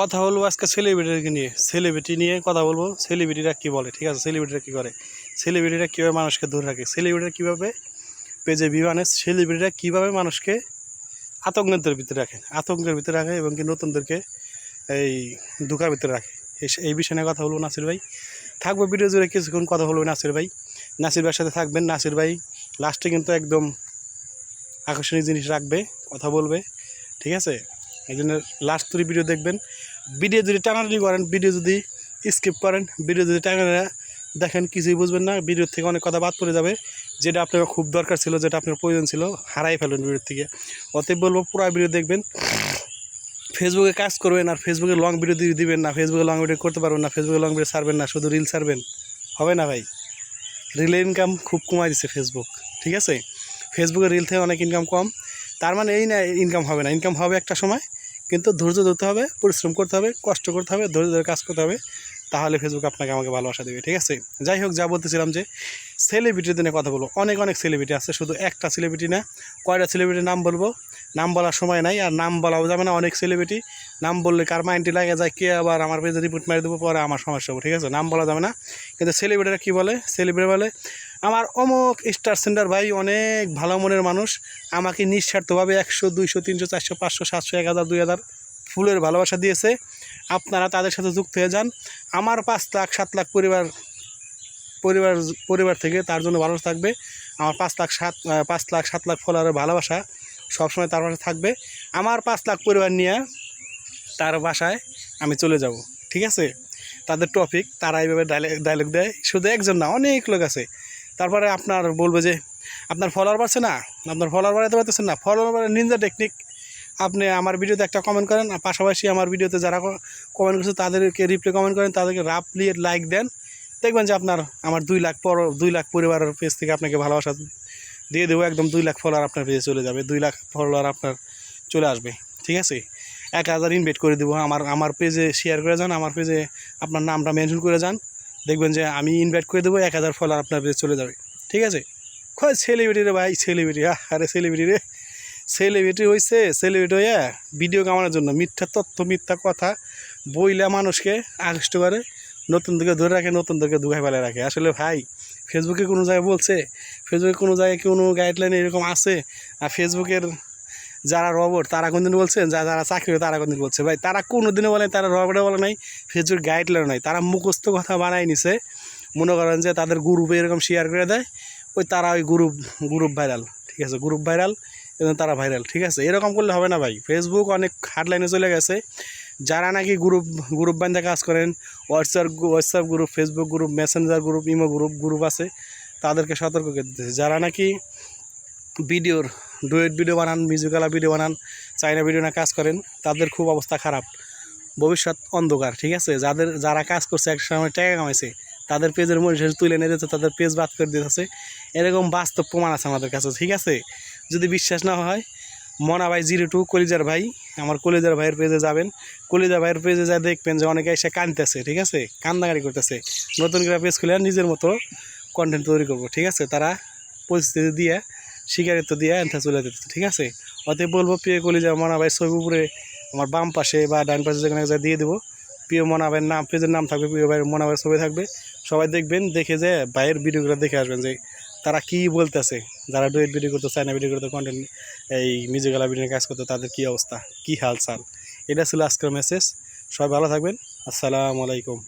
কথা বলব আজকে সেলিব্রিটিকে নিয়ে। সেলিব্রিটি নিয়ে কথা বলব। সেলিব্রিটিরা কী বলে? ঠিক আছে সেলিব্রিটিরা কী করে? সেলিব্রিটিরা কীভাবে মানুষকে দূরে রাখে? সেলিব্রিটিরা কীভাবে পেজে বিমানে সেলিব্রিটিরা কীভাবে মানুষকে আতঙ্কের ভিতরে রাখে? আতঙ্কের ভিতরে রাখে এবং কি নতুনদেরকে এই দুকার ভিতরে রাখে। এই বিষয়ে নিয়ে কথা বলব নাসির ভাই। থাকব ভিডিও জুড়ে কিছুক্ষণ কথা বলব নাসির ভাই। নাসির ভাইয়ের সাথে থাকবেন নাসির ভাই। লাস্টে কিন্তু একদম আকর্ষণীয় জিনিস রাখবে, কথা বলবে। ঠিক আছে? এই জন্য লাস্ট তুরি ভিডিও দেখবেন। ভিডিও যদি টানাটানি করেন ভিডিও যদি স্কিপ করেন ভিডিও যদি টানা দেখেন কিছুই বুঝবেন না। ভিডিওর থেকে অনেক কথা বাদ পড়ে যাবে। যেটা আপনার খুব দরকার ছিল, যেটা আপনার প্রয়োজন ছিল, হারাই ফেলবেন ভিডিওর থেকে। অতএব বলব, পুরো ভিডিও দেখবেন। ফেসবুকে কাজ করবেন আর ফেসবুকে লং ভিডিও দিয়ে দিবেন না। ফেসবুকে লং ভিডিও করতে পারবেন না। ফেসবুকে লং ভিডিও ছাড়বেন না। শুধু রিল ছাড়বেন। হবে না ভাই? রিলের ইনকাম খুব কমাই দিচ্ছে ফেসবুক ঠিক আছে? ফেসবুকে রিল থেকে অনেক ইনকাম কম। তার মানে এই না ইনকাম হবে না। ইনকাম হবে একটা সময়। কিন্তু ধৈর্য ধরতে হবে, পরিশ্রম করতে হবে, কষ্ট করতে হবে, ধৈর্য ধরে কাজ করতে হবে। তাহলে ফেসবুক আপনাকে আমাকে ভালোবাসা দেবে, ঠিক আছে? যাই হোক, যা বলতেছিলাম যে সেলিব্রিটিদের নিয়ে কথা বলব অনেক অনেক সেলিব্রিটি আছে, শুধু একটা সেলিব্রিটি না, কয়টা সেলিব্রিটির নাম বলব? নাম বলার সময় নাই, আর নাম বলাও যাবে না, অনেক সেলিব্রিটি নাম বললে কার মাইন্ডটি লাগে যায়, কে আবার আমার পেজে রিপোর্ট মারি দেবো, পরে আমার সমস্যা হবে, ঠিক আছে? নাম বলা যাবে না। কিন্তু সেলিব্রিটিরা কী বলে? সেলিব্রিটি বলে আমার অমুক স্টার সেন্টার ভাই অনেক ভালো মনের মানুষ। আমাকে নিঃস্বার্থভাবে একশো, দুইশো, তিনশো, চারশো, পাঁচশো, সাতশো, এক হাজার, দুই হাজার ফুলের ভালোবাসা দিয়েছে। আপনারা তাদের সাথে যুক্ত হয়ে যান। আমার পাঁচ লাখ, সাত লাখ পরিবার পরিবার পরিবার থেকে তার জন্য ভালো থাকবে। আমার পাঁচ লাখ, সাত পাঁচ লাখ, সাত লাখ ফলোয়ারের ভালোবাসা সবসময় তার পাশে থাকবে। আমার পাঁচ লাখ পরিবার নিয়ে তার বাসায় আমি চলে যাব, ঠিক আছে? তাদের টপিক তারা এইভাবে ডায়লগ দেয়। শুধু একজন না, অনেক লোক আছে। তারপরে আপনার বলবে যে, আপনার ফলোয়ার বাড়ছে না? আপনার ফলোয়ার বাড়াতে পারতেছেন না? ফলোয়ার বাড়ে নিনজা টেকনিক আপনি আমার ভিডিওতে একটা কমেন্ট করেন, আর পাশাপাশি আমার ভিডিওতে যারা কমেন্ট করছে, তাদেরকে রিপ্লাই কমেন্ট করেন, তাদেরকে রাফলি লাইক দেন। দেখবেন যে আপনার আমার দুই লাখ পর, দুই লাখ পরিবারের পেজ থেকে আপনাকে ভালোবাসা দিয়ে দেবো, একদম দুই লাখ ফলোয়ার আপনার পেজে চলে যাবে, দুই লাখ ফলোয়ার আপনার চলে আসবে। ঠিক আছে? এক হাজার ইনভাইট করে দেবো। আমার আমার পেজে শেয়ার করে যান, আমার পেজে আপনার নামটা মেনশন করে যান। দেখবেন যে আমি ইনভাইট করে দেবো, এক হাজার ফলোয়ার আপনার পেজে চলে যাবে। ঠিক আছে? কয় সেলিব্রিটি রে ভাই সেলিব্রিটি আরে সেলিব্রিটি রে। সেলিব্রিটি হয়েছে সেলিব্রিটি হইয়া ভিডিও কামানোর জন্য। মিথ্যা তথ্য, মিথ্যা কথা বইলা মানুষকে আকৃষ্ট করে, নতুনদেরকে ধরে রাখে নতুন নতুনদেরকে দুগায় ফেলে রাখে। আসলে ভাই ফেসবুকে কোনো জায়গায় বলছে ফেসবুকে কোনো জায়গায় কোনো গাইডলাইন এরকম আছে? আর ফেসবুকের যারা রবট, তারা কোনদিন বলছে যা যারা চাকরি করে তারা কোনদিন বলছে। ভাই, তারা কোনো দিনও বলে তারা রবটে বলে নাই, ফেসবুক গাইডলাইন নাই। তারা মুখস্থ কথা বানায় নিছে। মনে করেন যে তাদের গ্রুপে এরকম শেয়ার করে দেয়, ওই তারা ওই গ্রুপ গ্রুপ ভাইরাল ঠিক আছে? গ্রুপ ভাইরাল এবং তারা ভাইরাল ঠিক আছে? এরকম করলে হবে না ভাই। ফেসবুক অনেক হার্ডলাইনে চলে গেছে। যারা নাকি গ্রুপ গ্রুপ বান্ধে কাজ করেন WhatsApp WhatsApp group Facebook group Messenger group imo group group আছে, তাদেরকে সতর্ক করে দিতেছে। যারা নাকি ভিডিওর, ডুয়েট ভিডিও বানান মিউজিক্যালা ভিডিও বানান, চাইনা ভিডিও না কাজ করেন, তাদের খুব অবস্থা খারাপ। ভবিষ্যৎ অন্ধকার, ঠিক আছে? যাদের, যারা কাজ করছে, এক সময় টাকা কামাইছে, তাদের পেজের মরিশেষ তুলে নিয়ে যেতে, তাদের পেজ বাদ করে দিতেছে। এরকম বাস্তব প্রমাণ আছে আমাদের কাছে, ঠিক আছে? যদি বিশ্বাস না হয়, মনা ভাই জিরো টু, কলিজার ভাই, আমার কলিজার ভাইয়ের পেজে যাবেন। কলিজার ভাইয়ের পেজে যা দেখবেন যে অনেকে এসে কানতেছে ঠিক আছে? কান্দাগাড়ি করতেছে। নতুন করে পেজ খুলে নিজের মতো কন্টেন্ট তৈরি করব, ঠিক আছে? তারা পরিস্থিতি দিয়ে শিকারিত্ব দিয়ে এনথা চলে যেতেছে ঠিক আছে? অতএব বলব, প্রিয় কলিজা মনা ভাই ছবি উপরে আমার বাম পাশে বা ডান পাশে যেখানে যা দিয়ে দেবো। প্রিয় মনা ভাইয়ের নাম, পেজের নাম থাকবে, প্রিয় ভাইয়ের মনা ভাইয়ের ছবি থাকবে। সবাই দেখবেন, দেখে যে ভাইয়ের ভিডিওগুলো দেখে আসবেন যে তারা কী বলতেছে। যারা ডুয়েট ভিডিও করতে চায় না ভিডিও করতে কন্টেন্ট এই মিউজিক্যালা ভিডিও কাজ করতে, তাদের কী অবস্থা? কী হাল চাল? এটা ছিল আজকের মেসেজ সবাই ভালো থাকবেন। আসসালামু আলাইকুম।